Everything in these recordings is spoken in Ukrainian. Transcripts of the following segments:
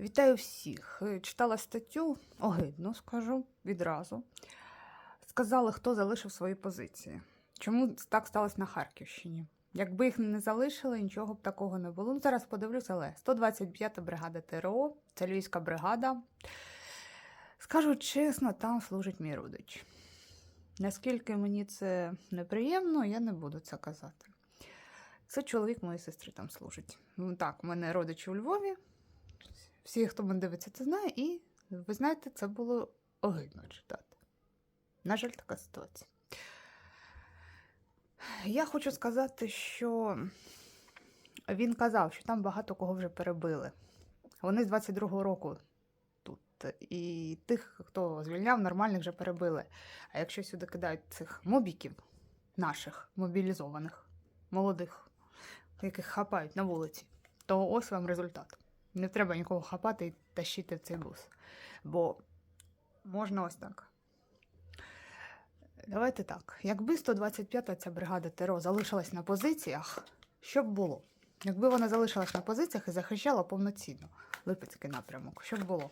Вітаю всіх. Е, Читала статтю, огидно скажу відразу. Сказали, хто залишив свої позиції. Чому так сталося на Харківщині? Якби їх не залишили, нічого б такого не було. Ну, зараз подивлюсь, але 125-та бригада ТРО, це Львівська бригада. Скажу чесно, там служить мій родич. Наскільки мені це неприємно, я не буду це казати. Це чоловік моєї сестри там служить. Ну так, у мене родичі у Львові. Всі, хто мене дивиться, це знає, і ви знаєте, це було огидно читати. На жаль, така ситуація. Я хочу сказати, що він казав, що там багато кого вже перебили. Вони з 22-го року тут. І тих, хто звільняв, нормальних вже перебили. А якщо сюди кидають цих мобіків, наших мобілізованих, молодих, яких хапають на вулиці, то ось вам результат. Не треба нікого хапати і тащити в цей бус. Бо можна ось так. Давайте так. Якби 125-та ця бригада ТРО залишилась на позиціях, що б було? Якби вона залишилась на позиціях і захищала повноцінно Липецький напрямок, що б було?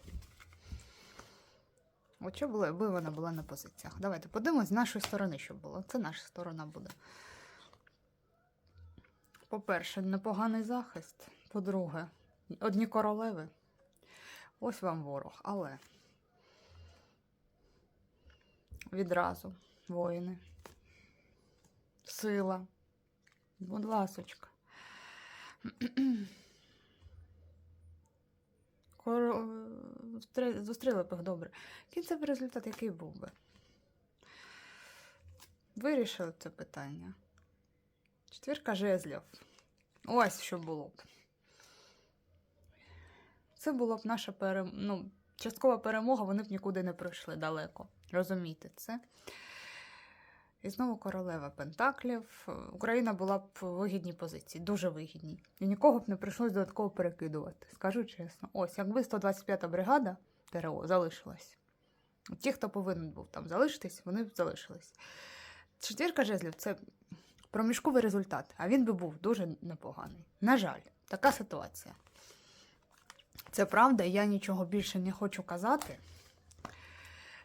От що було, якби вона була на позиціях? Давайте подивимось з нашої сторони, що було. Це наша сторона буде. По-перше, непоганий захист. По-друге, одні королеви. Ось вам ворог, але відразу воїни. Сила. Будь ласочка. Зустри- Зустріли б їх добре. Кінцевий результат який був би? Вирішили це питання. Четвірка жезлів. Ось що було б. Це була б наша перем... ну, часткова перемога, вони б нікуди не пройшли далеко. Розумієте це? І знову королева Пентаклів. Україна була б в вигідній позиції, дуже вигідній. І нікого б не прийшлось додатково перекидувати. Скажу чесно. Ось, якби 125-та бригада ТРО залишилась. Ті, хто повинен був там залишитись, вони б залишились. Четвірка жезлів це проміжковий результат, а він би був дуже непоганий. На жаль, така ситуація. Це правда, я нічого більше не хочу казати.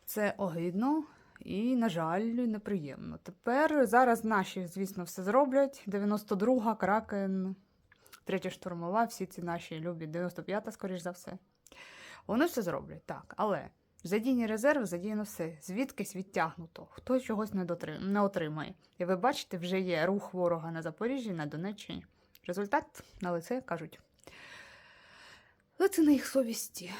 Це огидно і, на жаль, неприємно. Тепер зараз наші, звісно, все зроблять. 92-га, Кракен, третя штурмова, всі ці наші любі, 95-та, скоріш за все. Вони все зроблять, так. Але задійні резерви, задіяно все. Звідкись відтягнуто. Хтось чогось не, дотри... не отримає. І ви бачите, вже є рух ворога на Запоріжжі, на Донеччині. Результат на лице кажуть. Але це на їх совісті.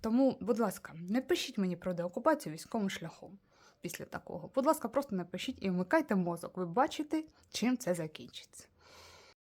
Тому, будь ласка, не пишіть мені про деокупацію військовим шляхом після такого. Будь ласка, просто напишіть і вмикайте мозок. Ви бачите, чим це закінчиться.